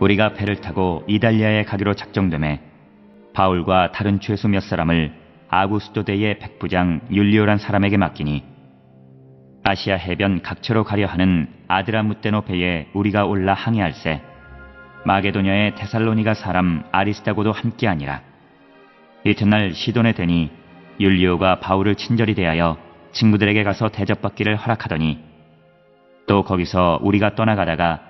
우리가 배를 타고 이달리아에 가기로 작정됨에 바울과 다른 죄수 몇 사람을 아구스도대의 백부장 율리오란 사람에게 맡기니 아시아 해변 각처로 가려 하는 아드라무테노 배에 우리가 올라 항해할세. 마게도냐의 테살로니가 사람 아리스타고도 함께하니라 이튿날 시돈에 되니 율리오가 바울을 친절히 대하여 친구들에게 가서 대접받기를 허락하더니 또 거기서 우리가 떠나가다가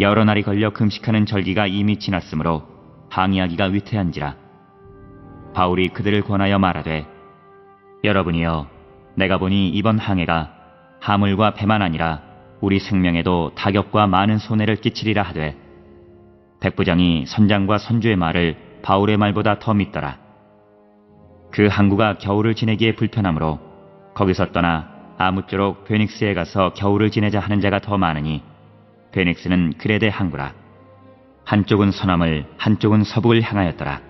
여러 날이 걸려 금식하는 절기가 이미 지났으므로 항의하기가 위태한지라. 바울이 그들을 권하여 말하되 여러분이여 내가 보니 이번 항해가 하물과 배만 아니라 우리 생명에도 타격과 많은 손해를 끼치리라 하되 백부장이 선장과 선주의 말을 바울의 말보다 더 믿더라. 그 항구가 겨울을 지내기에 불편하므로 거기서 떠나 아무쪼록 베닉스에 가서 겨울을 지내자 하는 자가 더 많으니 베닉스는 그레데 항구라. 한쪽은 서남을 한쪽은 서북을 향하였더라.